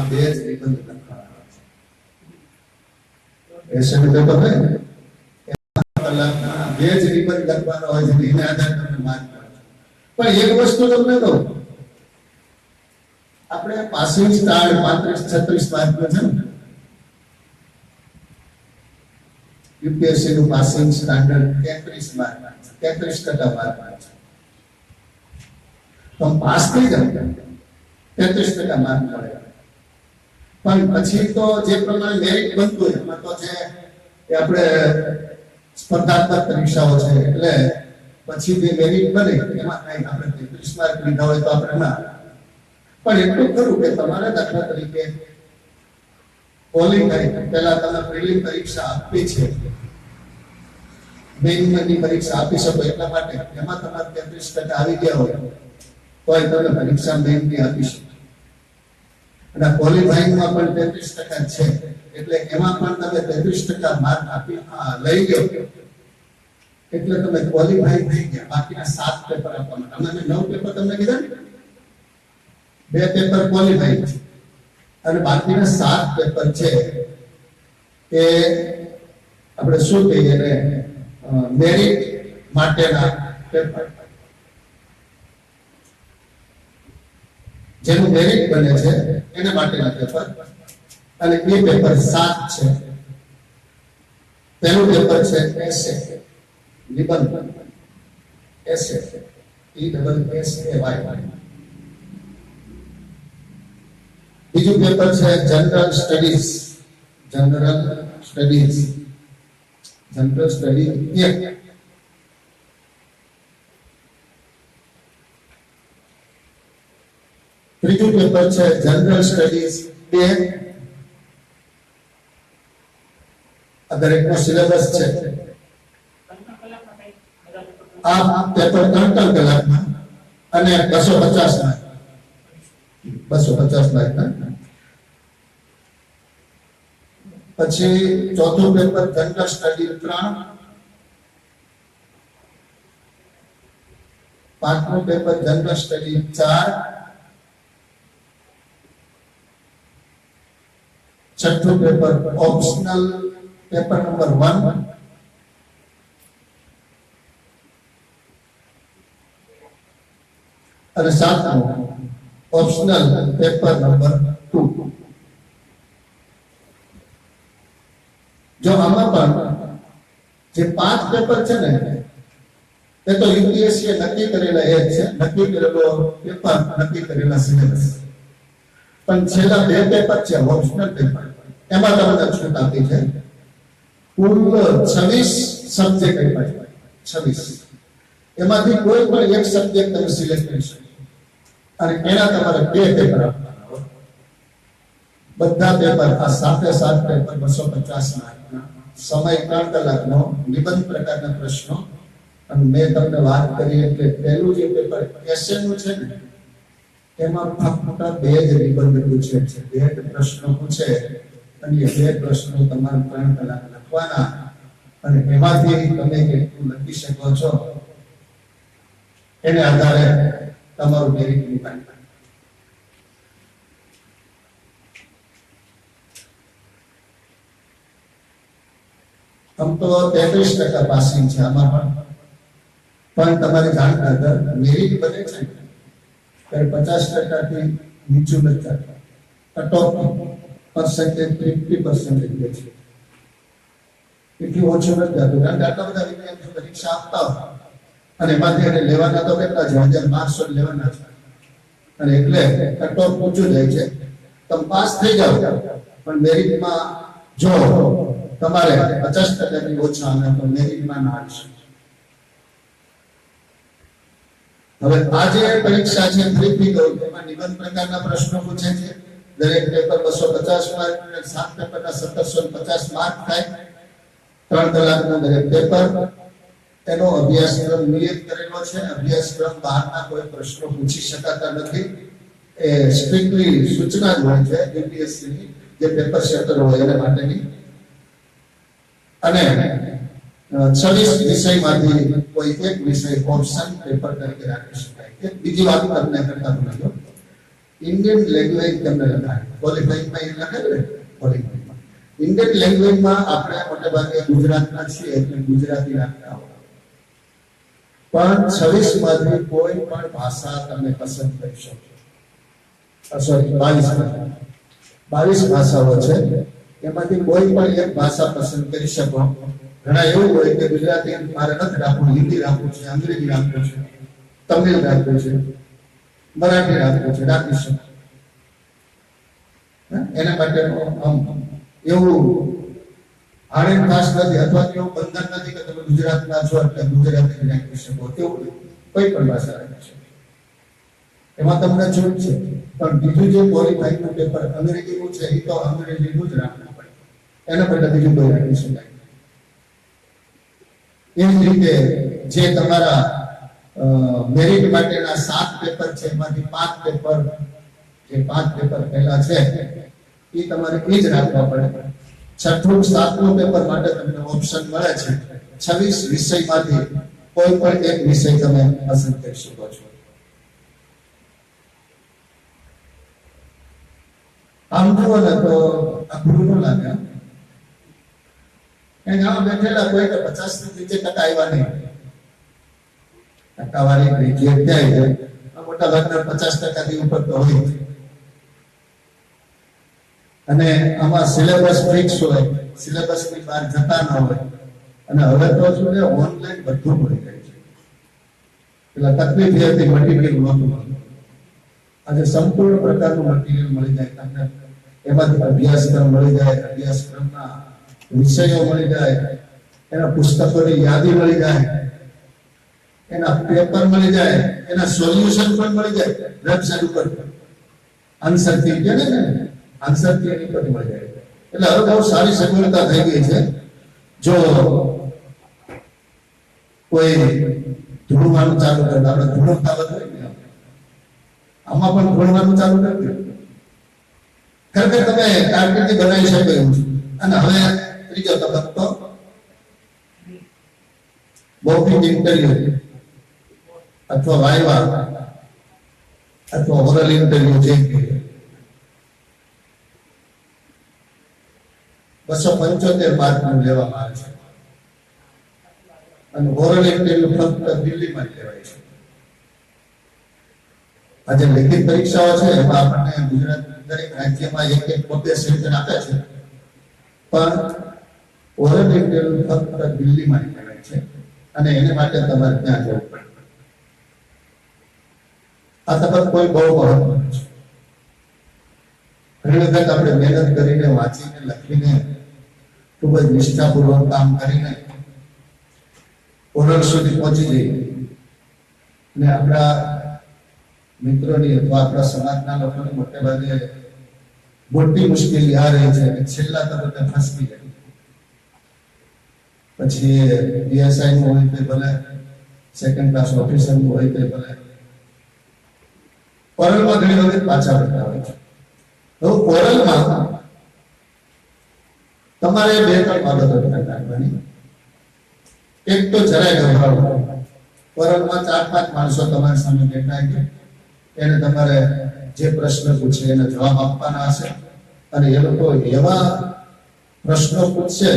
આ બે જ નિબંધ લખવાના છે એસએમ પેપર હોય કલાકના બે જ નિબંધ લખવાનો હોય છે એના આધારે તમને માર્ક પણ તો પાસ થઈ જાવ તેત્રીસ ટકા માર્ક મળે પણ પછી તો જે પ્રમાણે મેરિટ બનતું હોય, એમાં તો જે એ આપણે સ્પર્ધાત્મક પરીક્ષાઓ છે, એટલે પછી જે મેરિટ બને, એમાં કઈ આપણે તેત્રીસ માર્ક લીધા હોય તો આપણે ના. પણ એટલું ખરું કે તમારે દાખલા તરીકે ક્વોલિફાઈ પહેલા તમે પ્રિલિમ પરીક્ષા આપી છે. મેઇનની પરીક્ષા આપી શકો એટલા માટે, એમાં તમારે તેત્રીસ ટકા આવી ગયા હોય તો તમે પરીક્ષા મેઇનની આપી શકો. અને ક્વોલિફાઈંગમાં પણ તેત્રીસ ટકા છે. એટલે એમાં પણ તમે તેત્રીસ ટકા માર્ક આપી લઈ ગયો. એટલે તમે ક્વોલિફાઈ થઈ ગયા. બાકીના સાત પેપર આપવાના. તમે નવ પેપર તમને કીધા ને? બે પેપર ક્વોલિફાઈ છે. અને બાકીના સાત પેપર છે એ આપણે શું કહીએ મેરિટ માટેના પેપર. જેનું મેરિટ બને છે, એના માટેના પેપર અને એ પેપર સાત છે. પહેલું પેપર છે એસે નિબંધ. Essay E double S A Y બીજું પેપર છે general studies general studies general study એક. ત્રીજું પેપર છે જનરલ સ્ટડીઝ આ દરેકનો સિલેબસ છે. આ પેપર ત્રણ ત્રણ કલાકમાં અને બસો પચાસમાં બસો પચાસ માર્ક પછી ચોથું પેપર જનરલ સ્ટડી ત્રણ. પાંચમું પેપર જનરલ સ્ટડી ચાર. છઠ્ઠું paper optional paper number one અને સાતમું ઓપ્શનલ પેપર નંબર ટુ જો આમાં પણ જે પાંચ પેપર છે ને, એ તો યુપીએસસી નક્કી કરેલા એ છે, નક્કી કરેલો પેપર, નક્કી કરેલા સિલેબસ. પણ છેલ્લા બે પેપર છે ઓપ્શનલ પેપર. એમાં તમને છૂટ આપી છે. કુલ છવ્વીસ સબ્જેક્ટ આપ્યા છે. છવ્વીસ. એમાંથી કોઈ પણ એક સબ્જેક્ટ તમે સિલેક્ટ કરી શકો. અને એના તમારે બે પેપર બધા પેપર આ સાથે સાત પેપર બસો પચાસ માર્કના સમય ત્રણ કલાકનો નિબંધ પ્રકારના પ્રશ્નો. અને મેં તમને વાત કરી એટલે પહેલું જે પેપર એસએ નું છે ને, એમાં ફક્ત બે જ નિબંધ પૂછે છે. બે જ પ્રશ્નો પૂછે. અને બે પ્રશ્નો તમારા ત્રણ કલાક લખવાના. અને એમાંથી તમે કેટલું લખી શકો છો, એને આધારે તમારું મેરિટ નિકાલ આમ તો તેત્રીસ ટકા પાસિંગ છે આમાં પણ. પણ તમારે જાણતા મેરિટ બને છે. ત્યારે પચાસ ટકાથી નીચું નથી કટ ઓફ એટલું ઓછું કારણ કે આટલા બધા વિદ્યાર્થીઓ પરીક્ષા અને એમાંથી લેવાના તો કેટલા છે? હજાર બારસો લેવાના અને એટલે કટ ઓફ ઊંચું છે. તમે પાસ થઈ જાઓ. પણ મેરિટમાં જો તમારે પચાસ ટકાથી ઓછા આવે તો હવે આ જે પરીક્ષા છે ફરીથી કહું એમાં નિબંધ પ્રકારના પ્રશ્નો પૂછે છે. દરેક પેપર બસો પચાસ માર્ક અને સાત પેપરના સત્તરસો પચાસ માર્ક થાય. ત્રણ કલાકના દરેક પેપર એનો અભ્યાસક્રમ નિયત કરેલો છે. અભ્યાસક્રમ બહારના કોઈ પ્રશ્નો પૂછી શકાતા નથી. એ સ્ટ્રિક્ટલી સૂચના જ હોય છે યુપીએસસી ની જે પેપર સેટર હોય એના માટેની. અને છવ્વીસ વિષયમાંથી કોઈ એક વિષય ઓપ્શન પેપર તરીકે રાખી શકાય. બીજી વાત તમને કરતા ભૂલ્યો ઇન્ડિયન લેંગ્વેજ તમને લખાય. ઇન્ડિયન લેંગ્વેજમાં આપણે મોટે ગુજરાતના છીએ, એટલે ગુજરાતી રાખતા હોય. પણ છવ્વીસમાંથી કોઈ પણ ભાષા તમે પસંદ કરી શકો સોરી બાવીસ બાવીસ ભાષાઓ છે. એમાંથી કોઈ પણ એક ભાષા પસંદ કરી શકો. ઘણા એવું હોય કે ગુજરાતી મારે નથી રાખવું, હિન્દી રાખવું છે, અંગ્રેજી રાખવું છે, તમિલ રાખવું છે. મરાઠી રાખવું છે ડાકી એના માટેનું આમ એવું આણંદ ખાસ નથી, અથવા તો એવું બંધન નથી કે તમે ગુજરાતના છો એટલે ગુજરાતી રાખી શકો તેવું કોઈ પણ ભાષા રાખી શકો એમાં તમને છૂટ છે. પણ બીજું જે ક્વોલિફાઈનું પેપર અંગ્રેજીનું છે, એ તો અંગ્રેજીનું જ રાખવું પડે. એના બદલે બીજું કોઈ રાખી શકાય એ જ રીતે જે તમારા મેરિટ માટેના સાત પેપર છે, એમાંથી પાંચ પેપર જે પાંચ પેપર પહેલા છે, એ તમારે એ જ રાખવા પડે. છઠ્ઠું, સાતમું પેપર માટે તમને ઓપ્શન મળે છે. છવ્વીસ વિષયમાંથી કોઈ પણ એક વિષય તમે પસંદ કરી શકો છો. આમ જુઓ ને તો અઘરું લાગે કારણ આમાં બેઠેલા કોઈ પચાસથી નીચે ટકા આવ્યા નહીં. ટકાવારી ગ્રેજ્યુએટ થાય છે મોટા ભાગના પચાસ ટકાથી ઉપર તો હોય. અને આમાં સિલેબસ ફિક્સ હોય સિલેબસની બહાર જતા ન હોય. અને હવે તો શું છે ઓનલાઈન બધું મળી જાય છે. પેલા તકલીફ એ હતી મટીરિયલ નહોતું. આજે સંપૂર્ણ પ્રકારનું મટીરિયલ મળી જાય, તમને એમાંથી અભ્યાસક્રમ મળી જાય, અભ્યાસક્રમના વિષયો મળી જાય, એના પુસ્તકોની યાદી મળી જાય. એના પેપર મળી જાય, એના સોલ્યુશન પણ મળી જાય વેબસાઇટ ઉપર. આન્સરથી કે ને આન્સરથી એની પર મળી જાય. એટલે હવે બહુ સારી સગવડતા થઈ ગઈ છે. જો કોઈ ધૂળવાનું ચાલુ કરે, આપણે ધૂળવતા ને આમાં પણ ધૂળવાનું ચાલુ કરી ખરેખર તમે કારકિર્દી બનાવી શકો એવું છે. અને હવે ત્રીજો તબક્કો. બહુ ઇન્ટરવ્યુ અથવા વાયવા, અથવા ઓરલ ઇન્ટરવ્યુ કહીએ. બસો પંચોતેર માર્કનું લેવામાં આવે છે. અને ઓરલ ઇન્ટરવ્યુ ફક્ત દિલ્હીમાં લેવાય છે. આજે લેખિત પરીક્ષાઓ છે, એમાં આપણને ગુજરાત દરેક રાજ્યમાં એક એક પોતે સેન્ટર આપે છે. પણ ઓરલ ઇન્ટરવ્યુ ફક્ત દિલ્હીમાં લેવાય છે. અને એને માટે તમારે ત્યાં જવું પડે. આ સફર કોઈ બહુ મહત્વનો ઘણી વખત આપણે મહેનત કરીને વાંચીને, લખીને, ખૂબ જ નિષ્ઠાપૂર્વક કામ કરીને ઓરલ સુધી પહોંચી જઈએ. અને આપણા મિત્રોની અથવા આપણા સમાજના લોકોની મોટે ભાગે મોટી મુશ્કેલી આ રહી છે કે છેલ્લા તબક્કે ફસકી જાય પછી પીએસઆઈ નું હોય તે ભલે સેકન્ડ ક્લાસ ઓફિસરનું હોય તે ભલે ઓરલમાં ઘણી વખત પાછા હોય છે. તો કોરલમાં તમારે બે ત્રણ બાબતો રાખવાની. એક તો જરાય ગભરાવું કોરલમાં ચાર પાંચ માણસો તમારી સામે બેઠા છે. એને તમારે જે પ્રશ્ન પૂછે એને જવાબ આપવાના હશે. અને એ લોકો એવા પ્રશ્નો પૂછશે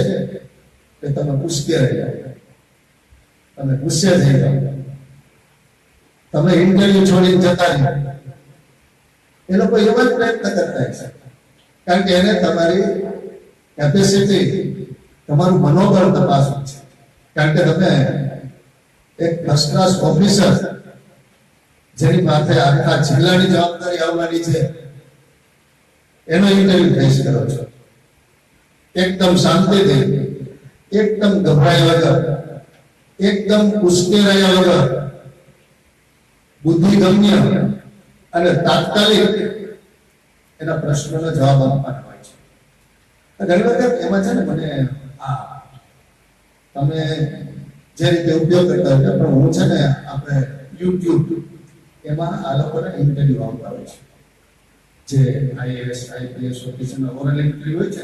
કે તમે પૂછકે રહી જાઓ તમે ગુસ્સે થઈ જાઓ તમે ઇન્ટરવ્યુ છોડીને જતા રહ્યો એ લોકો એવા જ પ્રયત્ન કરતા હશે કારણ કે એને તમારી કેપેસિટી તમારું મનોબળ તપાસવું છે. કારણ કે તમે એક ફર્સ્ટ ક્લાસ ઓફિસર જેની પાસે આખા જિલ્લાની જવાબદારી આવવાની છે, એનો ઇન્ટરવ્યુ ફેસ કરો છો. એકદમ શાંતિથી, એકદમ ગભરાયા વગર, એકદમ ઉશ્કેરાયા વગર, બુદ્ધિગમ્ય અને તાત્કાલિક એના પ્રશ્નોનો જવાબ આપવાનો હોય છે. ઘણી વખત એમાં છે ને મને આ તમે જે રીતે ઉપયોગ કરતા હોય પણ હું છે ને આપણે યુટ્યુબ એમાં આ લોકોને ઇન્ટરવ્યુ આવતા હોય છે. જે આઈએએસ આઈપીએસ ઓફિસરના ઓરલ ઇન્ટરવ્યુ હોય છે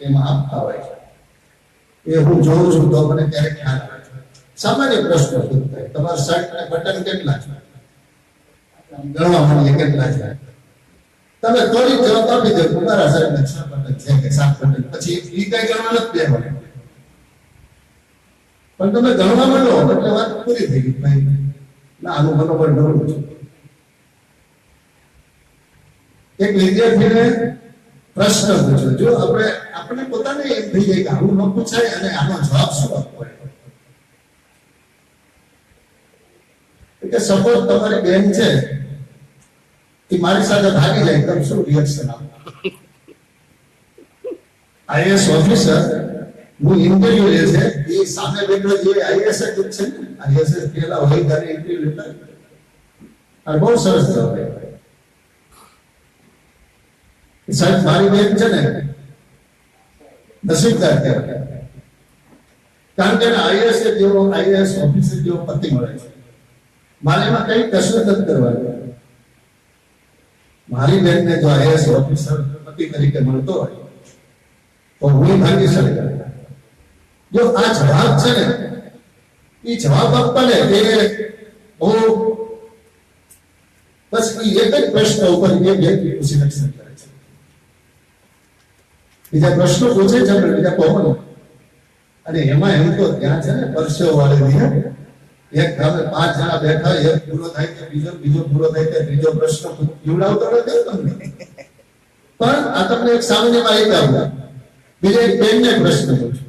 એમાં આપતા હોય છે. એ હું જોઉં છું તો મને ક્યારેક ખ્યાલ આવે છે. સામાન્ય પ્રશ્નો પૂછતા તમારા શર્ટ અને બટન કેટલા છે? ગણવા માંડીએ કેટલા તમે ત્વરિત જવાબ સાહેબ છ પટક છે કે સાત પટક પછી એ કઈ ગણવા નથી દેવાનું પણ તમે ગણવા માંડો, એટલે વાત પૂરી થઈ ગઈ ભાઈ. ના આનું મનોબળ નબળું છે. એક વિદ્યાર્થીને પ્રશ્ન પૂછ્યો જો આપણે આપણે પોતાને એમ થઈ જાય કે આવું ન પૂછાય અને આનો જવાબ શું આપવો એટલે સપોઝ તમારી બેન છે મારી સાથે ભાગી જાય તો શું રિએક્શન આપો આઈએસ ઓફિસર હું ઇન્ટરવ્યુ લે છે એ સામે બેઠો જે આઈએસ જ છે ને આઈએસ પેલા હોય ત્યારે ઇન્ટરવ્યુ લેતા આ બહુ સરસ જવાબ સાહેબ મારી બેન છે ને નસીબદાર કહેવાય કારણ કે આઈએસ જેવો આઈએસ ઓફિસર જેવો પતિ મળે છે મારે એમાં કઈ કસરત નથી કરવાની મારી બેનને જો આઈએસ ઓફિસર પતિ તરીકે મળતો હોય, તો હું ભાગ્યશાળી જો આ જવાબ છે ને એ જવાબ આપવા ને એ બહુ બસ એ એક જ પ્રશ્ન ઉપર એ વ્યક્તિનું સિલેક્શન કરે છે. બીજા પ્રશ્નો પૂછે છે, પણ બીજા કોમન અને એમાં એમ તો ત્યાં છે ને, પરસેવો વાળી દીધા એક ગામે પાંચ જણા બેઠા, એક પૂરો થાય કે બીજો બીજો પૂરો થાય કે ત્રીજો પ્રશ્ન જીવડાવતો નથી તમને. પણ આ તમને એક સામાન્ય માહિતી આપું. બીજા એક બેનને પ્રશ્ન પૂછું.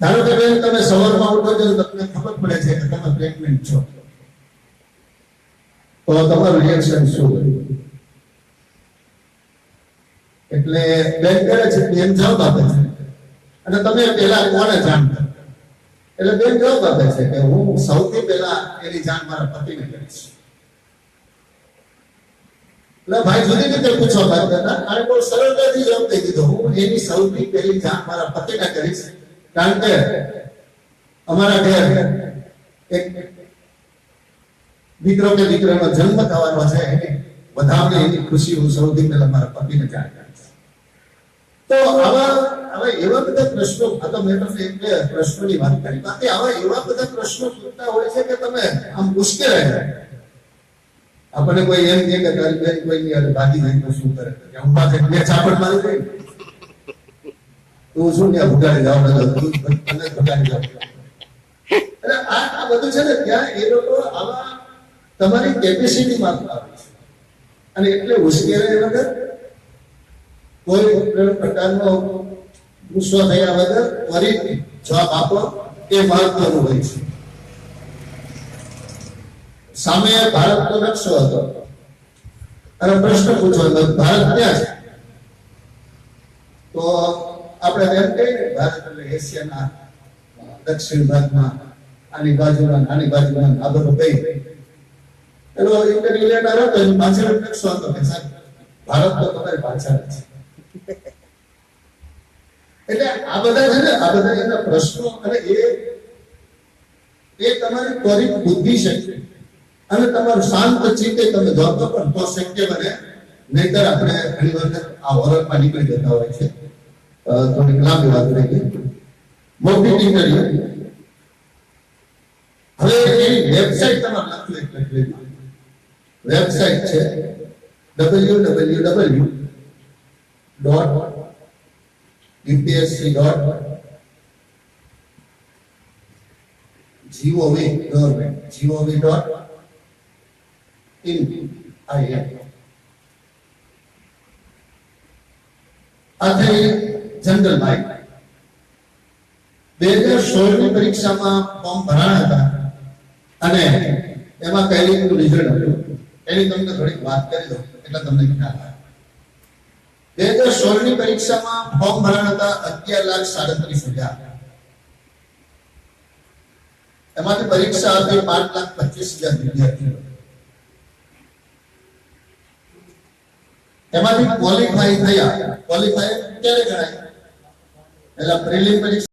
ધારો કે બેન તમે સવારમાં ઉઠો છો તમને ખબર પડે છે કે તમે પ્રેગ્નન્ટ છો. તો તમારું રિએક્શન શું હોય? એટલે બેન કરે છે બેન જવાબ આપે છે. અને તમે પેલા કોને જાણતા? એટલે બેન જવાબ આપે છે કે હું સૌથી પહેલા એની જાણ મારા પતિને કરીશ. ભાઈ જુદી રીતે માંગતા હતા અને બહુ સરળતાથી જવાબ દઈ દીધો. હું એની સૌથી પહેલી જાણ મારા પતિને કરીશ. કારણ કે અમારા ઘેર એક દીકરો કે દીકરાનો જન્મ થવાનો છે, એની વધારે એની ખુશી હું સૌથી પહેલા મારા પતિને જાણ કરીશ. તો આવા આવા એવા બધા પ્રશ્નો, આ તો મેં તમને એક પ્રશ્નોની વાત કરી. બાકી આવા એવા બધા પ્રશ્નો પૂછતા હોય છે કે તમે આમ મુશ્કેલ આપણને કોઈ એમ કે તારી બેન કોઈ નહીં હારે ભાગી જાય, તો શું કરે? કે હું બે ચાપડ મારી ગઈ તું શું ત્યાં ભગાડી જાવ? તને ભગાડી જાવ. એટલે આ આ બધું છે ને, ત્યાં એ લોકો આવા તમારી કેપેસિટી માપતા આવે અને એટલે ઉશ્કેરાય વગર કોઈ પ્રકારનો ગુસ્સો થયા વગર ત્વરિત જવાબ આપો એ મહત્વનું હોય છે. સામે ભારતનો નકશો હતો. અને પ્રશ્ન પૂછવાનો ભારત ક્યાં છે? તો આપણે એમ કહીએ ભારત એટલે એશિયાના દક્ષિણ ભાગમાં, આની બાજુના આની બાજુના આ બધું કઈ એનો ઇન્ટરવ્યુ લેનાર હતો, એની પાછળ નકશો હતો ભારત તો તમારી પાછળ છે. એટલે આ બધા છે ને, આ બધા એના પ્રશ્નો અને એ એ તમારી ત્વરિત બુદ્ધિ શક્તિ અને તમારું શાંત ચિત્તે તમે જવાબ ને તો શક્ય બને. નહીતર આપણે ઘણી વખત આ ઓરલમાં નીકળી જતા હોય છે. થોડીક લાંબી વાત રહી ગઈ. મોટી ઇન્ટરવ્યુ હવે એની વેબસાઇટ તમારે લખવી લખવી વેબસાઇટ છે W W W dot UPSC general માહિતી બે હજાર સોળની પરીક્ષામાં ફોર્મ ભરાણા હતા અને એમાં કઈ રિઝલ્ટ હતું. એની તમને થોડીક વાત કરી દઉં, એટલે તમને ખ્યાલ આવે. બે હજાર સોળની પરીક્ષામાં ફોર્મ ભરાણ હતા અગિયાર લાખ સાડત્રીસ હજાર. એમાંથી પરીક્ષા આપી પાંચ લાખ પચીસ હજાર વિદ્યાર્થીઓ. એમાંથી ક્વોલિફાય થયા. ક્વોલિફાય ક્યારે ગણાય? એટલે પ્રિલિમ પરીક્ષા